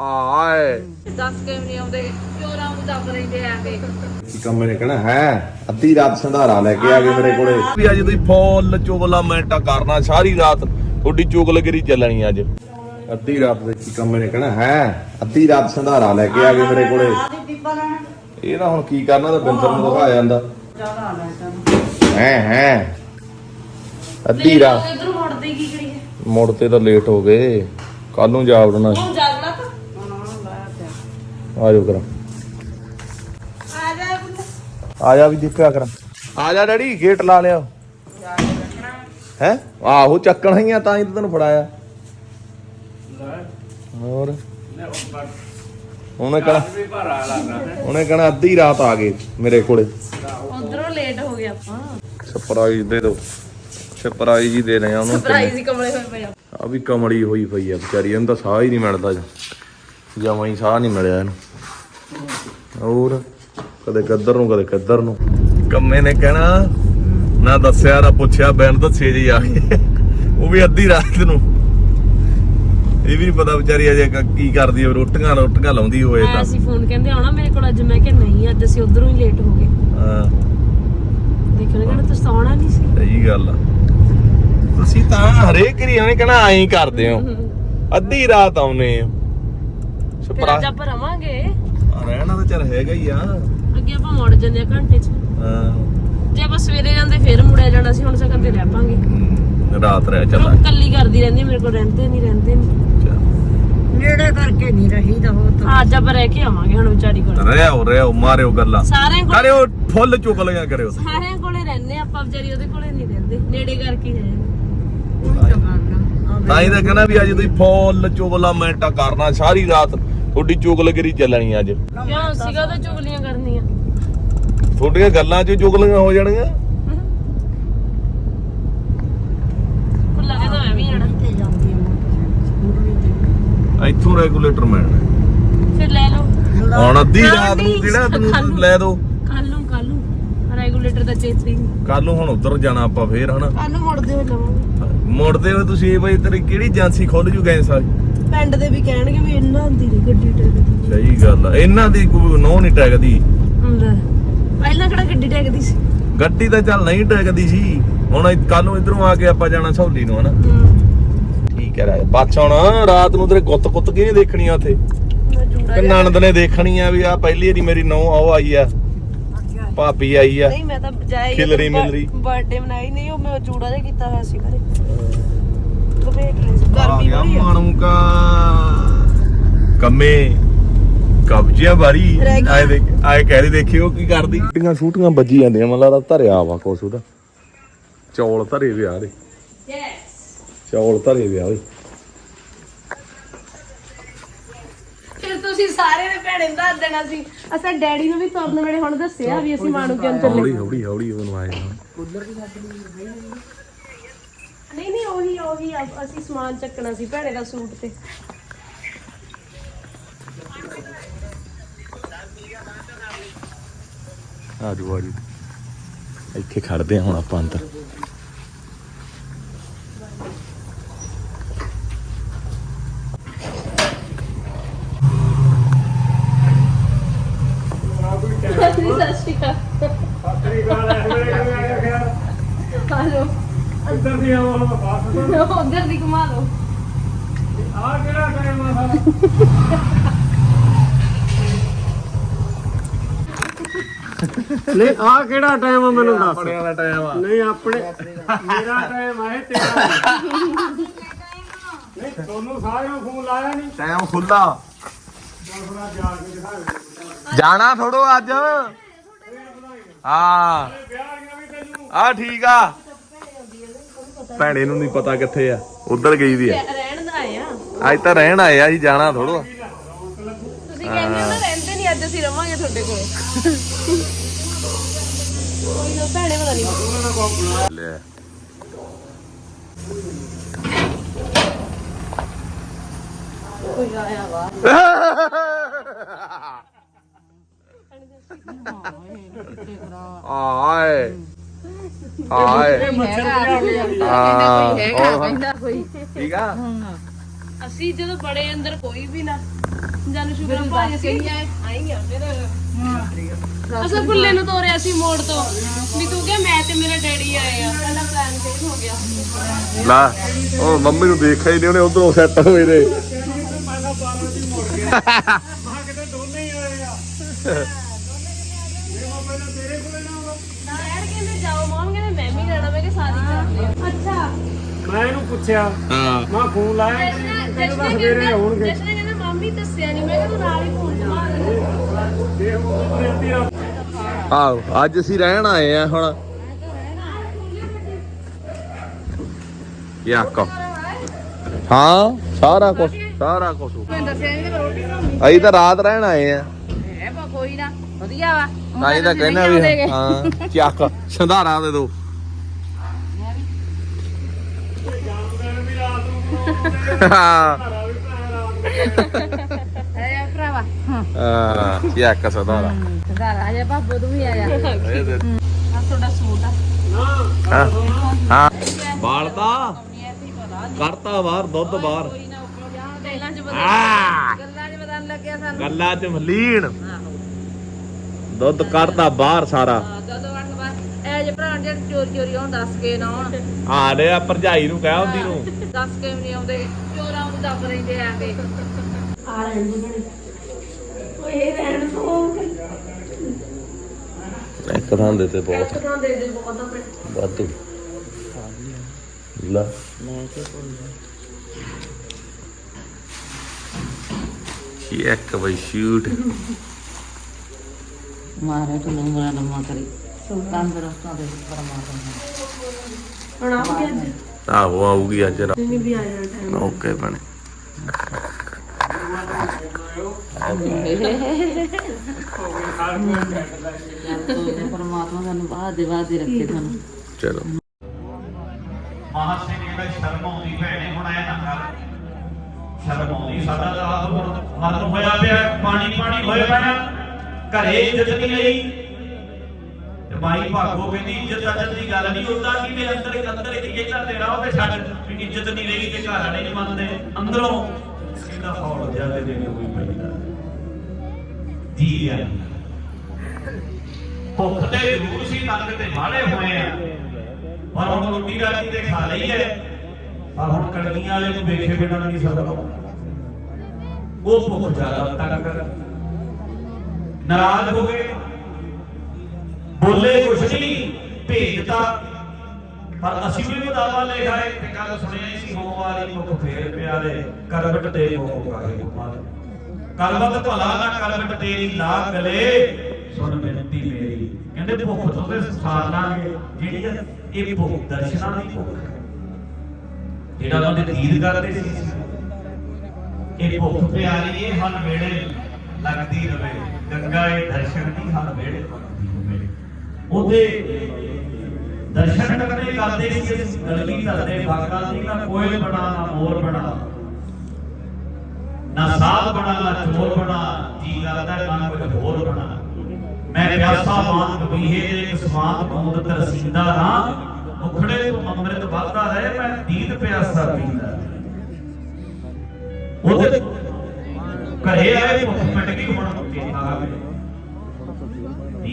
ਆਏ ਦੱਸ ਕੇ ਵੀ ਨਹੀਂ ਆਉਂਦੇ ਚੋਰਾਂ ਨੂੰ ਦੱਬ ਲੈਂਦੇ ਆ ਕੇ ਕੀ ਕੰਮ ਨੇ ਕਹਣਾ? ਹੈ? ਅੱਧੀ ਰਾਤ ਸੰਧਾਰਾ ਲੈ ਕੇ ਆ ਗਏ ਮੇਰੇ ਕੋਲੇ। ਵੀ ਅੱਜ ਤੁਸੀਂ ਫੁੱਲ ਚੁਗਲਾ ਮਿੰਟਾ ਕਰਨਾ ਸਾਰੀ ਰਾਤ ਤੁਹਾਡੀ ਚੁਗਲਗਰੀ ਚੱਲਣੀ ਅੱਜ। ਅੱਧੀ ਰਾਤ ਦੇ ਕੀ ਕੰਮ ਨੇ ਕਹਣਾ? ਹੈ? ਅੱਧੀ ਰਾਤ ਸੰਧਾਰਾ ਲੈ ਕੇ ਆ ਗਏ ਮੇਰੇ ਕੋਲੇ। ਇਹ ਤਾਂ ਹੁਣ ਕੀ ਕਰਨਾ ਤਾਂ ਬਿੰਦਰ ਨੂੰ ਦਿਖਾਇਆ ਜਾਂਦਾ। ਹੈ ਹੈ। ਅੱਧੀ ਰਾਤ। ਇਧਰੋਂ ਮੁੜਦੇ ਕੀ ਕਰੀਏ? ਮੁੜ ਤੇ ਤਾਂ ਲੇਟ ਹੋ ਗਏ। ਕੱਲ ਨੂੰ ਜਾ ਵੜਨਾ ਹੁਣ ਜਾਗਣਾ ਤਾਂ। ਆ ਜਾਓ ਕਰਾਂ। ਆ ਜਾ ਪੁੱਤ। ਆ ਜਾ ਵੀ ਦੇਖਿਆ ਕਰਾਂ। ਆ ਜਾ ਡੈਡੀ ਗੇਟ ਲਾ ਲਿਆ ਹੈ? ਆਹੋ ਚੱਕਣਾ ਹੀ ਆ ਤਾਂ ਹੀ ਤਾਂ ਤੈਨੂੰ ਫੜਾਇਆ। ਹੋਰ? ਉਹਨੇ ਕਹਣਾ ਉਹਨੇ ਕਹਣਾ ਅੱਧੀ ਰਾਤ ਆ ਗਏ ਮੇਰੇ ਕੋਲੇ। ਉਧਰੋਂ ਲੇਟ ਹੋ ਗਏ ਆਪਾਂ। ਸਰਪ੍ਰਾਈਜ਼ ਦੇ ਦੋ ਸਰਪ੍ਰਾਈਜ਼ ਹੀ ਦੇ ਰਹੇ ਆ ਉਹਨੂੰ ਸਰਪ੍ਰਾਈਜ਼ ਹੀ ਕਮਲੇ ਹੋਏ ਪਏ ਆ। ਆ ਵੀ ਕਮੜੀ ਹੋਈ ਪਈ ਆ ਵਿਚਾਰੀ ਇਹਨੂੰ ਤਾਂ ਸਾਹ ਹੀ ਨਹੀਂ ਮਿਲਦਾ ਜਮਾਂ ਹੀ ਸਾਹ ਨਹੀਂ ਮਿਲਿਆ ਇਹਨੂੰ। ਹੋਰ ਕਦੇ ਕਿੱਧਰ ਨੂੰ ਕਦੇ ਕਿੱਧਰ ਨੂੰ। ਕੰਮੇ ਨੇ ਕਹਿਣਾ ਨਾ ਦੱਸਿਆ ਨਾ ਪੁੱਛਿਆ ਬੈਨ ਦੱਸੇ ਜੀ ਆ ਕੇ ਉਹ ਵੀ ਅੱਧੀ ਰਾਤ ਨੂੰ। ਇਹ ਵੀ ਪਤਾ ਵਿਚਾਰੀ ਅਜੇ ਕ- ਕੀ ਕਰਦੀ ਹੈ ਰੋਟੀਆਂ ਰੋਟੀਆਂ ਲਾਉਂਦੀ ਹੋਏ ਤਾਂ। ਸੀ ਫੋਨ ਕਹਿੰਦੇ ਆਉਣਾ ਮੇਰੇ ਕੋਲ ਅੱਜ ਮੈਂ ਕਿਹਾ ਨਹੀਂ ਅੱਜ ਅਸੀਂ ਉਧਰੋਂ ਹੀ ਲੇਟ ਹੋ ਗਏ। ਹਾਂ। ਦੇਖਣ ਕਹਿੰਦਾ ਤੁਸੀਂ ਤਾਂ ਆਉਣਾ ਨਹੀਂ ਸੀ। ਸਹੀ ਗੱਲ ਆ। ਤੁਸੀਂ ਤਾਂ ਹਰੇਕ ਹੀ ਉਹਨੇ ਕਹਿਣਾ ਐਂ ਹੀ ਕਰਦੇ ਹੋ। ਅੱਧੀ ਰਾਤ ਆਉਨੇ ਆ ਫਿਰ ਅੱਜ ਆਪਾਂ ਰਵਾਂਗੇ। ਰਹਿਣਾ ਤਾਂ ਚੱਲ ਹੈਗਾ ਹੀ ਆ। ਅੱਗੇ ਆਪਾਂ ਮੁੜ ਜਾਂਦੇ ਆ ਘੰਟੇ 'ਚ। ਹਾਂ। ਜੇ ਆਪਾਂ ਸਵੇਰੇ ਜਾਂਦੇ ਫਿਰ ਮੁੜਿਆ ਜਾਣਾ ਸੀ ਹੁਣ ਸਕਨ ਤੇ ਰਹਿ ਪਾਂਗੇ। ਰਾਤ ਰਹਿ ਚੱਲਾਂ ਕੱਲੀ ਕਰਦੀ ਰਹਿੰਦੀ ਮੇਰੇ ਕੋਲ ਰਹਿੰਦੇ ਨਹੀਂ ਰਹਿੰਦੇ ਨਹੀਂ ਨੇੜੇ ਕਰਕੇ ਨਹੀਂ ਰਹੀ ਦਾ ਉਹ ਤਾਂ। ਅੱਜ ਆਪਾਂ ਰਹਿ ਕੇ ਆਵਾਂਗੇ ਹੁਣ ਵਿਚਾਰੀ ਕੋਲ। ਰਹਿਓ ਰਹਿਓ ਮਾਰਿਓ ਗੱਲਾਂ। ਸਾਰਿਆਂ ਕੋਲ ਕਰਿਓ ਫੁੱਲ ਚੁਗਲੀਆਂ ਕਰਿਓ। ਸਾਰਿਆਂ ਕੋਲੇ ਰਹਿੰਦੇ ਆਪਾਂ ਵਿਚਾਰੀ ਉਹਦੇ ਕੋਲੇ ਨਹੀਂ ਰਹਿੰਦੇ। ਨੇੜੇ ਕਰਕੇ ਹੀ। ਤਾਂ ਹੀ ਤਾਂ ਕਹਿੰਦਾ ਵੀ ਅੱਜ ਤੁਸੀਂ ਫੁੱਲ ਚੁਗਲਾ ਮਿੰਟਾ ਕਰਨਾ ਸਾਰੀ ਰਾਤ ਤੁਹਾਡੀ ਚੁਗਲਗਰੀ ਚੱਲਣੀ ਅੱਜ। ਕਿਉਂ? ਸੀਗਾ ਤਾਂ ਚੁਗਲੀਆਂ ਕਰਨੀਆਂ। ਤੁਹਾਡੀਆਂ ਗੱਲਾਂ 'ਚ ਚੁਗਲੀਆਂ ਹੋ ਜਾਣਗੀਆਂ। ਕੁੱਲਾ ਕਹਿੰਦਾ ਮੈਂ ਵੀ ਜਾਣਾ। ਤੇ ਜਾਂਦੀ ਇੱਥੋਂ ਰੈਗੂਲੇਟਰ ਮਿਲਣਾ ਫਿਰ ਲੈ ਲਓ। ਹੁਣ ਅੱਧੀ ਰਾਤ ਨੂੰ ਕੱਲ੍ਹ ਤੈਨੂੰ। ਲੈ ਦੋ। ਕੱਲ ਨੂੰ ਕੱਲ ਨੂੰ। ਰੈਗੂਲੇਟਰ ਦਾ ਚੇਤਰੀ ਕੱਲ ਨੂੰ ਹੁਣ ਉੱਧਰ ਜਾਣਾ ਆਪਾਂ ਫੇਰ ਹਨਾ? ਕੱਲ ਨੂੰ ਮੁੜਦੇ ਹੋਏ ਲਵਾਂਗੇ। ਮੁੜਦੇ ਹੋਏ ਤੁਸੀਂ ਇਹ ਬਈ ਤੇਰੀ ਕਿਹੜੀ ਏਜੰਸੀ ਖੁੱਲ ਜੂ ਗਏ ਸਾਰੀ? ਪਿੰਡ ਦੇ ਵੀ ਕਹਿਣਗੇ ਵੀ ਇਹਨਾਂ ਦੀ ਨੀ ਗੱਡੀ ਟੈਕਦੀ। ਸਹੀ ਗੱਲ ਆ। ਇਹਨਾਂ ਦੀ ਕੋਈ ਨੋ ਨਹੀਂ ਟੈਗਦੀ ਲੈ ਪਹਿਲਾਂ ਕਿਹੜਾ ਗੱਡੀ ਟੈਕਦੀ ਸੀ? ਗੱਡੀ ਤਾਂ ਚੱਲ ਨਹੀਂ ਟੈਗਦੀ ਸੀ। ਹੁਣ ਕੱਲ ਨੂੰ ਇਧਰੋਂ ਆ ਕੇ ਆਪਾਂ ਜਾਣਾ ਸਹੌਲੀ ਨੂੰ ਹਨਾ? ਹੂੰ। ਠੀਕ ਹੈ ਰਾਜ। ਬੱਚ ਹੁਣ ਰਾਤ ਨੂੰ ਤੇਰੇ ਗੁੱਤ ਗੁੱਤ ਕਿਹਨੇ ਦੇਖਣੀ ਆ ਉੱਥੇ? ਕਿ ਨਣਦ ਨੇ ਦੇਖਣੀ ਆ ਵੀ ਆ ਪਹਿਲੀ ਵਾਰੀ ਮੇਰੀ ਨੌ ਉਹ ਆਈ ਆ। ਭਾਬੀ ਆਈ ਆ। ਨਹੀਂ ਮੈਂ ਤਾਂ ਜਾਈ ਖਿਲਰੀ ਮਿਲਰੀ। ਬਰਥਡੇ ਮਨਾਈ ਨਹੀਂ ਉਹ ਮੈਂ ਜੂੜਾ ਜਿਹਾ ਕੀਤਾ ਹੋਇਆ ਸੀ ਘਰੇ। ਲਪੇਟ ਲਈ ਸੀ ਗਰਮੀ ਬੜੀ ਆ। ਮਾਣੂ ਕਾ ਕੰਮੇ ਕਬਜਿਆ ਬਾਰੀ। ਰਹਿ। ਆਏ ਦੇਖ ਆਏ ਕਹਿ ਰਹੀ ਦੇਖਿਓ ਕੀ ਕਰਦੀ। ਛੂਟੀਆਂ ਛੂਟੀਆਂ ਵੱਜੀ ਜਾਂਦੀਆਂ ਮੈਨੂੰ ਲੱਗਦਾ ਧਰਿਆ ਵਾ ਕੁਛ ਉਹਦਾ। ਚੌਲ ਧਰੇ ਵਿਆਹ ਦੇ ਯੈਸ ਚੌਲ ਧਰੇ ਵਿਆਹ ਦੇ ਫਿਰ ਤੁਸੀਂ ਸਾਰੇ ਨੇ ਭੈਣੇ ਨੂੰ ਦੱਸ ਦੇਣਾ ਸੀ। ਅਸਾਂ ਡੈਡੀ ਨੂੰ ਵੀ ਤੁਰਨ ਵੇਲੇ ਹੁਣ ਦੱਸਿਆ ਵੀ ਅਸੀਂ ਮਾਣੂ ਕਿਉਂ ਚੱਲੇ? ਹੌਲੀ ਹੌਲੀ ਹੌਲੀ ਉਹਨੂੰ ਆਏ ਨਾ। ਨਹੀਂ ਨਹੀਂ ਉਹੀ ਉਹੀ ਅਸੀਂ ਸਮਾਨ ਚੱਕਣਾ ਸੀ ਭੈਣੇ ਦਾ ਸੂਟ ਤੇ। ਆਜੂ ਆਜੂ। ਇੱਥੇ ਖੜਦੇ ਆ ਹੁਣ ਆਪਾਂ ਅੰਦਰ। ਸਤਿ ਸ਼੍ਰੀ ਅਕਾਲ ਹਾਲੋ ਇੱਧਰ ਦੀ ਆਵਾਂ ਹੁਣ ਬਾਤ ਉਧਰ ਦੀ ਘੁਮਾ ਲਓ। ਆ ਕਿਹੜਾ ਟਾਈਮ ਆ ਸਾਡਾ? ਨਹੀਂ ਆ ਕਿਹੜਾ ਟਾਈਮ ਆ ਮੈਨੂੰ ਦੱਸ। ਆਪਣੇ ਵਾਲਾ ਟਾਈਮ ਆ। ਨਹੀਂ ਆਪਣੇ ਮੇਰਾ ਟਾਈਮ ਆ ਇਹ ਤੇਰਾ ਨਹੀਂ ਨਹੀਂ ਤੁਹਾਨੂੰ ਸਾਰਿਆਂ ਨੂੰ ਫੋਨ ਲਾਇਆ ਨਹੀਂ ਟਾਈਮ ਖੁੱਲਾ ਜਾਣਾ ਥੋੜੋ ਅੱਜ। ਹਾਂ। ਆ ਠੀਕ ਆ। ਭੈਣੇ ਨੂੰ ਨਹੀਂ ਪਤਾ ਕਿੱਥੇ ਆ। ਉਧਰ ਗਈ ਦੀ ਆ। ਰਹਿਣ ਦਾ ਆਏ ਆ। ਅੱਜ ਤਾਂ ਰਹਿਣ ਆਏ ਆ ਜੀ ਜਾਣਾ ਥੋੜੋ ਤੁਸੀਂ ਕਹਿੰਦੇ ਹੋ ਨਾ ਰਹਿੰਦੇ ਨਹੀਂ ਅੱਜ ਅਸੀਂ ਰਵਾਂਗੇ ਤੁਹਾਡੇ ਕੋਲ। ਕੋਈ ਨਾ ਭੈਣੇ ਪਤਾ ਨਹੀਂ ਲੈ। ਕੋਈ ਆਇਆ ਵਾ। ਆਏ ਆਏ ਮੱਛਰ ਪਿਆ ਹੋਇਆ ਹਾਂ ਹੈਗਾ ਹੋਰ ਕਹਿੰਦਾ ਕੋਈ ਠੀਕ ਆ ਅਸੀਂ ਜਦੋਂ ਬੜੇ ਅੰਦਰ ਕੋਈ ਵੀ ਨਾ ਜਾਨੂੰ ਸ਼ੁਕਰ ਭਾਈ ਅਸੀਂ ਆਏ ਆਈ ਆ ਫਿਰ ਅਸਾਂ ਭੁੱਲੇ ਨੂੰ ਤੋਰਿਆ ਸੀ ਮੋੜ ਤੋਂ ਵੀ ਤੂੰ ਕਿਹਾ ਮੈਂ ਤੇ ਮੇਰਾ ਡੈਡੀ ਆਏ ਆ ਪਹਿਲਾ ਪਲਾਨ ਚੇਂਜ ਹੋ ਗਿਆ ਨਾ ਉਹ ਮੰਮੀ ਨੂੰ ਦੇਖਿਆ ਹੀ ਨਹੀਂ ਉਹਨੇ ਉਧਰੋਂ ਸੈੱਟ ਹੋਏ ਨੇ ਪਹਿਲਾਂ 12 ਦੀ ਮੁੜ ਗਿਆ ਮੈਂ ਕਿਤੇ ਦੋਨੇ ਹੀ ਆਏ ਆ ਇਹ ਮੈਂ ਪਹਿਲਾਂ ਤੇਰੇ ਕੋਲੇ ਨਾ ਆਵਾਂ ਡੈਡ ਕਹਿੰਦੇ ਜਾਓ ਮਮ ਕਹਿੰਦੇ ਮੈਂ ਵੀ ਜਾਣਾ ਮੈਂ ਕਿ ਸਾਰੀ ਕਰਦੇ ਆ ਅੱਛਾ ਮੈਂ ਇਹਨੂੰ ਪੁੱਛਿਆ। ਹਾਂ। ਮੈਂ ਫੋਨ ਲਾਇਆ। ਜਸ਼ਨ ਕਹਿੰਦਾ ਤਾਂ ਸਵੇਰੇ ਆਉਣਗੇ। ਜਸ਼ਨ ਕਹਿੰਦਾ ਮੰਮੀ ਦੱਸਿਆ ਨਹੀਂ ਮੈਂ ਕਿਹਾ ਤੂੰ ਨਾਲ ਹੀ ਫੋਨ ਚਲਾ ਦੇ ਦੇਖ ਉਹ ਅੱਧੀ ਰਾਤ ਆਓ ਅੱਜ ਅਸੀਂ ਰਹਿਣ ਆਏ ਆ ਹੁਣ। ਯਾਕ ਹਾਂ ਸਾਰਾ ਕੁਝ ਸਾਰਾ ਕੁਝ ਮੈਂ ਦੱਸਿਆ ਨਹੀਂ ਤੇ ਮੈਂ ਰੋਟੀ ਬਣਾਉਣੀ ਅਸੀਂ ਤਾਂ ਰਾਤ ਰਹਿਣ ਆਏ ਆ। ਕੋਈ ਨਾ ਵਧੀਆ ਵਾ। ਅਸੀਂ ਤਾਂ ਕਹਿੰਦਾ ਵੀ ਹਾਂ ਚੱਕ ਸੰਧਾਰਾ ਦੇ ਦੋ ਜਾਣਦੇ ਵੀ ਰਾਤ ਨੂੰ ਹਾਂ। ਘਰਾਂ ਭਰਾਵਾ ਹਾਂ ਚੱਕ ਸੰਧਾਰਾ ਸਰਦਾਰ ਆ ਜਾ ਬਾਬੂ ਤੂੰ ਵੀ ਆ ਆ ਤੁਹਾਡਾ ਸੂਟ ਆ ਹਾਂ ਹਾਂ ਬਾਲਤਾ ਕਰਤਾ ਬਾਹਰ ਦੁੱਧ ਬਾਹਰ ਗੱਲਾਂ ਚ ਆ ਲੱਗਿਆ ਸਾਨੂੰ ਗੱਲਾਂ ਚ ਮਲੀਨ। ਦੁੱਧ ਕਰਤਾ ਬਾਹਰ ਸਾਰਾ। ਇਹ ਭਰਾ ਜਿਹੜੇ ਚੋਰੀ ਚੋਰੀ ਆਉਣ ਦੱਸ ਕੇ ਨਾ ਆਉਣ। ਆ ਰੇ ਆ ਭਰਜਾਈ ਨੂੰ ਕਹਿ ਹੁੰਦੀ ਨੂੰ। ਦੱਸ ਕੇ ਵੀ ਨਹੀਂ ਆਉਂਦੇ। ਚੋਰਾਂ ਨੂੰ ਦੱਬ ਲੈਂਦੇ ਆ ਕੇ। ਆ ਰਹਿਣ ਦੇ ਬਣੇ ਓਏ ਰਹਿਣ ਦੋ। ਇੱਕ ਥਾਂ ਦੇ ਤੇ ਬਹੁਤ। ਕਿੱਥੋਂ ਦੇ ਦੇ ਬਹੁਤ ਆਪਣੇ। ਵਾਧੂ। ਲਾ। ਇੱਕ ਬਈ ਸ਼ੂਟ ਮਾਰੇ ਤੂੰ ਨੰਬਰ ਲੰਮਾ ਕਰੀ ਤੰਦਰੁਸਤਾਂ ਦੇ ਪਰਮਾਤਮਾ ਹੁਣ ਆ ਗਿਆ ਅੱਜ? ਆਹੋ ਆਊਗੀ ਅੱਜ ਰਾਤ। ਨਹੀਂ ਵੀ ਆ ਜਾਣਾ ਟਾਈਮ ਓਕੇ ਬਣੇ ਤੂੰ ਪਰਮਾਤਮਾ ਤੁਹਾਨੂੰ ਬਾਦ ਦੇ ਬਾਦ ਦੇ ਰੱਖੇ ਤੁਹਾਨੂੰ ਚਲੋ। ਮਹਾਨ ਸਿੰਘ ਕਹਿੰਦਾ ਸ਼ਰਮ ਆਉਂਦੀ ਭੈਣੇ ਹੁਣ ਐ ਨਾ ਕਰ। ਸ਼ਰਮ ਆਉਂਦੀ ਸਾਡਾ ਹੁਣ ਮਰਨ ਹੋਇਆ ਪਿਆ ਪਾਣੀ ਪਾਣੀ ਹੋਏ ਪਿਆ। ਘਰੇ ਇੱਜ਼ਤ ਨਹੀਂ ਲਈ ਮਾਈ ਭਾਗੋ ਕਹਿੰਦੀ, ਇੱਜ਼ਤ ਅੱਜਤ ਦੀ ਗੱਲ ਨਹੀਂ ਹੁੰਦਾ ਕਿ ਮੇਰੇ ਅੰਦਰ ਇੱਕ ਅੰਦਰ ਇੱਕ ਕਹਿੰਦਾ ਤੇਰਾ, ਉਹ ਤੇ ਛੱਡ। ਵੀ ਇੱਜ਼ਤ ਨਹੀਂ ਰਹੀ ਤੇ ਘਰ ਵਾਲੇ ਨਹੀਂ ਮੰਨਦੇ। ਅੰਦਰੋਂ ਕਹਿੰਦਾ, ਹੌਲ ਜਾਂਦੇ ਦੇ ਕੋਈ ਪੈਂਦਾ। ਜੀ ਆ। ਭੁੱਖ ਤੇ ਜ਼ਰੂਰ ਸੀ ਨੰਗ ਤੇ ਮਾੜੇ ਹੋਏ ਆ। ਪਰ ਹੁਣ ਰੋਟੀ ਰਾਟੀ ਤੇ ਖਾ ਲਈ ਹੈ ਪਰ ਹੁਣ ਕੜਕੀਆਂ ਵਾਲੇ ਨੂੰ ਵੇਖੇ ਬਿਨਾਂ ਨਹੀਂ ਸਕਦਾ ਉਹ ਭੁੱਖ ਜ਼ਿਆਦਾ ਤੰਗ ਕਰ। ਨਾਰਾਜ਼ ਹੋ ਗਏ। ਬੋਲੇ ਕੁਛ ਨਹੀਂ ਭੇਜਤਾ ਪਰ ਅਸੀਂ ਵੀ ਮੁਦਾਵਾ ਲੈ ਗਏ ਤੇ ਕੱਲ ਸੁਣਿਆ ਸੀ ਹੋਂ ਵਾਲੀ ਮੁਖ ਫੇਰ ਪਿਆਰੇ, ਕਰਵਟ ਤੇ ਮੁਖ ਕਾਹੇ ਮਾਰੇ ਕਲਬਤ ਭਲਾ ਨਾ ਕਲਬਟ ਤੇਰੀ ਲਾ ਗਲੇ, ਸੁਣ ਬੇਨਤੀ ਮੇਰੀ। ਕਹਿੰਦੇ ਭੁੱਖ ਤੋਂ ਤੇ ਸਾਰ ਲਾਂਗੇ, ਜਿਹੜੀ ਇਹ ਭੁੱਖ ਦਰਸ਼ਨਾਂ ਦੀ ਭੁੱਖ ਹੈ। ਜਿਹੜਾ ਉਹਨਾਂ ਦੇ ਦੀਦ ਕਰਦੇ ਸੀ। ਇਹ ਭੁੱਖ ਪਿਆਰੀ ਇਹ ਹਰ ਵੇਲੇ ਲੱਗਦੀ ਰਵੇ। ਗੰਗਾ ਇਹ ਦਰਸ਼ਨ ਦੀ ਹਰ ਵੇਲੇ। ਉਹਦੇ ਦਰਸ਼ਨ ਕਰਨੇ ਕਰਦੇ ਸੀ ਇਸ ਗਲਗੀ ਕਰਦੇ ਬਾਗਾਂ ਦੀ ਨਾ ਕੋਈ ਬਣਾ ਨਾ ਮੋਰ ਬਣਾ। ਨਾ ਸਾਧ ਬਣਾ, ਨਾ ਚੋਰ ਬਣਾ, ਜੀ ਕਰਦਾ ਨਾ ਕੋਈ ਹੋਰ ਬਣਾ। ਮੈਂ ਪਿਆਸਾ ਮਾਨ ਕਬੀਹੇ ਦੇ ਇੱਕ ਸਮਾਤ ਤਰਸੀਂਦਾ ਹਾਂ ਮੁਖੜੇ ਤੋਂ ਅੰਮ੍ਰਿਤ ਵਗਦਾ ਰਹੇ, ਮੈਂ ਦੀਦ ਪਿਆਸਾ ਪੀਂਦਾ। ਉਹਦੇ ਘਰੇ ਆਏ, ਭੁੱਖ ਮਿਟ ਗਈ, ਹੁਣ ਮੁੱਕੇ ਆ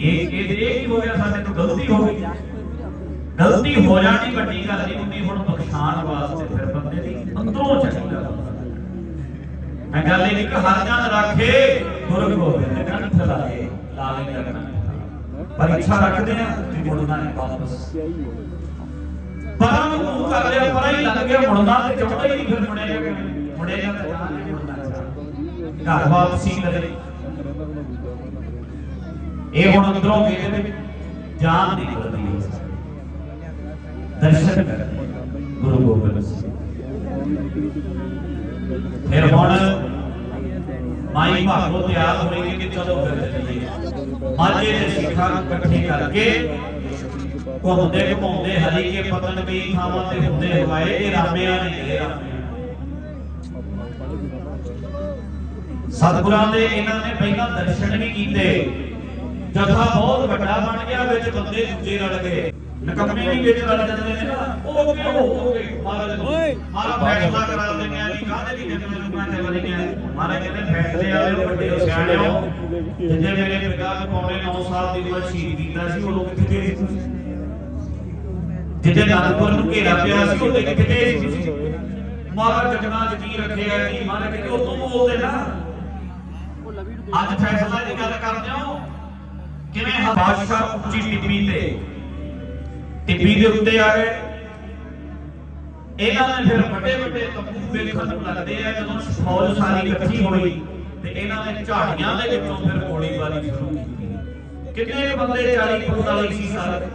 ਇਹ ਇਹ ਇਹ ਹੋ ਗਿਆ, ਸਾਡੇ ਤੋਂ ਗਲਤੀ ਹੋ ਗਈ। ਗਲਤੀ ਹੋ ਜਾਣੀ ਵੱਡੀ ਗੱਲ ਨਹੀਂ ਹੁੰਦੀ, ਹੁਣ ਬਖਸ਼ਾਣ ਵਾਸਤੇ ਫਿਰ ਬੰਦੇ ਦੀ ਅੰਦਰੋਂ ਚਾਹੀਦਾ ਮੈਂ ਗੱਲ ਇਹ ਨਹੀਂ ਕਿ ਹਰ ਜਨ ਰੱਖੇ, ਗੁਰ ਗੋਬਿੰਦ ਕੰਠ ਲਾਏ ਲਾਲੇ ਦਾ ਕੰਠ ਰੱਖਦੇ ਆ ਕਿ ਮੁੜਨਾ ਹੈ ਵਾਪਸ। ਪਰਾਂ ਨੂੰ ਕਰ ਲਿਆ, ਪਰਾਂ ਹੀ ਲੱਗ ਗਿਆ ਮੁੜਨਾ ਤੇ ਚਾਹੁੰਦਾ ਹੀ ਨਹੀਂ ਫਿਰ ਮੁੜੇਗਾ ਮੁੜੇਗਾ ਤਾਂ ਘਰ ਵਾਪਸੀ ਕਰੇ। ਇਹ ਹੁਣ ਅੰਦਰੋਂ ਮੇਰੇ ਵਿੱਚ ਜਾਨ ਨਿਕਲਦੀ ਹੈ। ਦਰਸ਼ਨ ਗੁਰੂ ਗੋਬਿੰਦ ਸਿੰਘ। ਫਿਰ ਹੁਣ ਮਾਈ ਭਾਗੋ ਤਿਆਰ ਹੋਏਗੀ ਕਿ ਚਲੋ ਫਿਰ ਚੱਲੀਏ। ਮਾਝੇ ਦੇ ਸਿੱਖਾਂ ਇਕੱਠੇ ਕਰਕੇ ਘੁੰਮਦੇ ਘੁੰਮਦੇ ਹਰੀ ਕੇ ਪਤਨ ਕਈ ਥਾਵਾਂ ਤੇ ਹੁੰਦੇ ਹਵਾਏ ਇਹ ਰਾਮਿਆਂ ਨੇ ਇਹ ਸਤਿਗੁਰਾਂ ਦੇ ਇਹਨਾਂ ਨੇ ਪਹਿਲਾਂ ਦਰਸ਼ਨ ਵੀ ਕੀਤੇ। ਜਥਾ ਬਹੁਤ ਵੱਡਾ ਬਣ ਗਿਆ ਵਿੱਚ ਬੰਦੇ ਦੂਜੇ ਰਲ ਗਏ। ਨਕੰਮੇ ਨਹੀਂ ਵਿੱਚ ਲੜ ਜਾਂਦੇ ਨੇ ਨਾ ਉਹ ਕਿਉਂ ਹੋ ਗਏ ਮਹਾਰਾਜ ਮਾਰਾ ਫੈਸਲਾ ਕਰਾ ਦਿੰਦੇ ਆ ਜੀ ਕਾਹਦੇ ਲਈ ਜੰਗਲ ਜੁਗਾਂ ਚੱਲ ਰਹੀਆਂ ਮਹਾਰਾਜ ਕਹਿੰਦੇ ਫੈਸਲੇ ਵਾਲੇ ਵੱਡੇ ਹੋ ਸਿਆਣੇ ਹੋ। ਤੇ ਜੇ ਮੇਰੇ ਪਿਤਾ ਪੌਣੇ 9 ਸਾਲ ਦੀ ਉਮਰ ਸ਼ਹੀਦ ਕੀਤਾ ਸੀ ਉਹ ਲੋਕ ਕਿੱਥੇ ਸੀ ਜਿੱਦੇ ਨਾਨਕਪੁਰ ਨੂੰ ਘੇਰਾ ਪਿਆ ਸੀ ਉਹਦੇ ਕਿੱਥੇ ਗਏ? ਸੀ ਮਹਾਰਾਜ ਜਗਨਾ ਕੀ ਰੱਖਿਆ ਜੀ? ਮਹਾਰਾਜ ਕਹਿੰਦੇ ਉਹ ਤੋਂ ਬੋਲਦੇ ਨਾ। ਅੱਜ ਫੈਸਲਾ ਦੀ ਗੱਲ ਕਰਦੇ ਹੋ ਕਿਵੇਂ ਬਾਦਸ਼ਾਹ ਉੱਚੀ ਟਿੱਪੀ ਤੇ? ਟਿੱਪੀ ਦੇ ਉੱਤੇ ਆ ਗਏ ਇਹਨਾਂ ਨੇ ਫਿਰ ਵੱਡੇ ਵੱਡੇ ਤੰਬੂ ਵੇਖਣ ਨੂੰ ਲੱਗਦੇ ਆ, ਜਦੋਂ ਫੌਜ ਸਾਰੀ ਇਕੱਠੀ ਹੋਈ ਤੇ ਇਹਨਾਂ ਨੇ ਝਾੜੀਆਂ ਦੇ ਵਿੱਚੋਂ ਫਿਰ ਗੋਲੀਬਾਰੀ ਸ਼ੁਰੂ ਕੀਤੀ। ਕਿੰਨੇ ਬੰਦੇ 40 45 ਸੀ ਸਾਰੇ?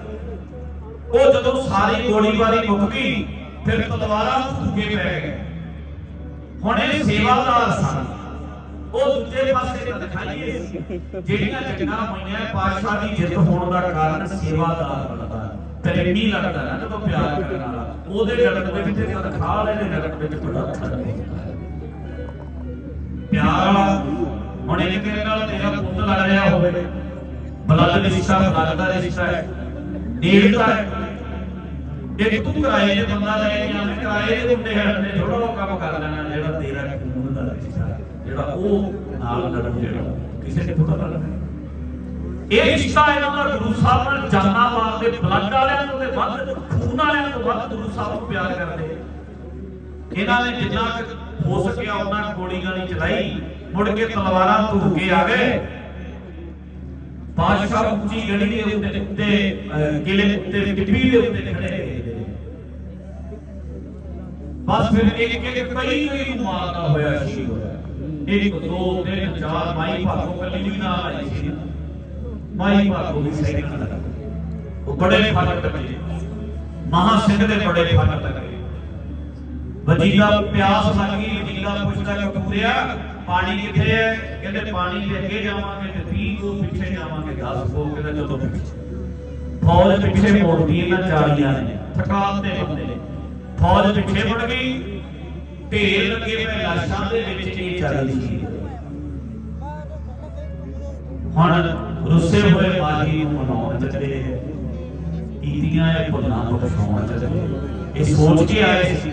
ਉਹ ਜਦੋਂ ਸਾਰੀ ਗੋਲੀਬਾਰੀ ਮੁੱਕ ਗਈ, ਫਿਰ ਤਲਵਾਰਾਂ ਧੁੱਕੇ ਪੈ ਗਏ। ਹੁਣ ਇਹ ਸੇਵਾਦਾਰ ਸਨ। ਉਹ ਦੂਜੇ ਪਾਸੇ ਤਾਂ ਦਿਖਾਈਏ। ਜਿਹੜੀਆਂ ਜੰਗਾਂ ਹੋਈਆਂ ਪਾਤਸ਼ਾਹ ਦੀ ਜਿੱਤ ਹੋਣ ਦਾ ਕਾਰਨ ਸੇਵਾਦਾਰ ਬਣਦਾ ਪ੍ਰੇਮੀ ਲੱਗਦਾ ਨਾ ਜਦੋਂ ਪਿਆਰ ਕਰਨ ਵਾਲਾ। ਉਹਦੇ ਲੜਕ ਦੇ ਵਿੱਚ ਤਨਖਾਹ ਵਾਲੇ ਦੇ ਲੜਕ ਵਿੱਚ ਬੜਾ ਫ਼ਰਕ ਹੁੰਦਾ ਹੈ। ਪਿਆਰ ਵਾਲਾ, ਹੁਣ ਇਹ ਤੇਰੇ ਨਾਲ ਤੇਰਾ ਪੁੱਤ ਲੜ ਰਿਹਾ ਹੋਵੇ? ਬਲੱਡ ਰਿਸ਼ਤਾ ਬਲੱਡ ਦਾ ਰਿਸ਼ਤਾ ਹੈ। ਨੇੜਤਾ ਹੈ। ਜੇ ਤੂੰ ਕਿਰਾਏ ਦੇ ਬੰਦਾ ਲੈ ਕੇ ਆਵੇਂ ਕਿਰਾਏ ਦੇ ਮੁੰਡੇ ਹੜਨੇ ਥੋੜਾ ਉਹ ਕੰਮ ਕਰ ਲੈਣਾ ਜਿਹੜਾ ਤੇਰਾ ਖੂਨ ਦਾ ਰਿਸ਼ਤਾ ਹੈ। ਜਿਹੜਾ ਉਹ ਨਾਲ ਲੜਨ ਜਿਹੜਾ, ਕਿਸੇ ਨੇ ਥੋੜਾ ਲੜਨਾ ਇਹ ਰਿਸ਼ਤਾ ਇਹਨਾਂ ਦਾ ਗੁਰੂ ਸਾਹਿਬ ਨਾਲ ਜਾਨਾਂ ਵਾਸਤੇ ਬਲੱਡ ਵਾਲਿਆਂ ਤੋਂ ਤੇ ਵੱਧ, ਖੂਨ ਵਾਲਿਆਂ ਤੋਂ ਵੱਧ ਗੁਰੂ ਸਾਹਿਬ ਨੂੰ ਪਿਆਰ ਕਰਦੇ। ਇਹਨਾਂ ਨੇ ਜਿੰਨਾ ਹੋ ਸਕਿਆ ਉਹਨਾਂ ਗੋਲੀ ਗਾਲੀ ਚਲਾਈ, ਮੁੜ ਕੇ ਤਲਵਾਰਾਂ ਧੂ ਕੇ ਆ ਗਏ। ਬਾਦਸ਼ਾਹ ਉੱਚੀ ਗੜੀ ਦੇ ਉੱਤੇ ਉੱਤੇ ਕਿਲੇ ਉੱਤੇ ਟਿੱਪੀ ਦੇ ਉੱਤੇ ਖੜੇ ਬਸ ਫਿਰ ਇੱਕ ਇੱਕ ਕਈ ਕਈ ਨੂੰ ਮਾਰਦਾ ਹੋਇਆ ਸ਼ਹੀਦ ਹੋਇਆ। ਇੱਕ ਦੋ ਤਿੰਨ ਚਾਰ ਮਾਈ ਭਾਗੋ ਕੱਲੀ ਵੀ ਨਾਲ ਆਈ ਸੀ, ਮਾਈ ਭਾਗੋ ਵੀ ਸੈਨਿਕ ਨਾਲ ਉਹ ਬੜੇ ਫ਼ਰਕ ਟੱਕੇ ਮਹਾ ਸਿੰਘ ਦੇ ਬੜੇ ਫ਼ਰਕ ਟੱਕੇ ਵਜੀਦਾ ਪਿਆਸ ਲੱਗੀ ਵਜੀਦਾ ਪੁੱਛਦਾ ਕਿ ਪੂਰਿਆ ਪਾਣੀ ਕਿੱਥੇ ਹੈ? ਕਹਿੰਦੇ ਪਾਣੀ ਲੈ ਕੇ ਜਾਵਾਂਗੇ ਤੇ 30 ਕੋ ਪਿੱਛੇ ਜਾਵਾਂਗੇ 10 ਕੋ ਕਹਿੰਦਾ ਚਲੋ ਫੌਜ ਪਿੱਛੇ ਮੋੜਦੀ ਇਹਨਾਂ ਚਾਲੀਆਂ ਨੇ। ਥਕਾਨ ਦੇ ਬੰਦੇ ਨੇ। ਫੌਜ ਪਿੱਛੇ ਮੁੜ ਗਈ। ਢੇਰ ਲੱਗੇ ਪਏ ਲਾਸ਼ਾਂ ਦੇ ਵਿੱਚ ਇਹ ਚੱਲਦੀ ਸੀ? ਹੁਣ ਰੁੱਸੇ ਹੋਏ ਮਾਹੀ ਨੂੰ ਮਨਾਉਣ ਚੱਲੇ ਕੀਤੀਆਂ ਇਹ ਭੁੱਲਾਂ ਬਖਸ਼ਾਉਣ ਚੱਲੇ। ਇਹ ਸੋਚ ਕੇ ਆਏ ਸੀ।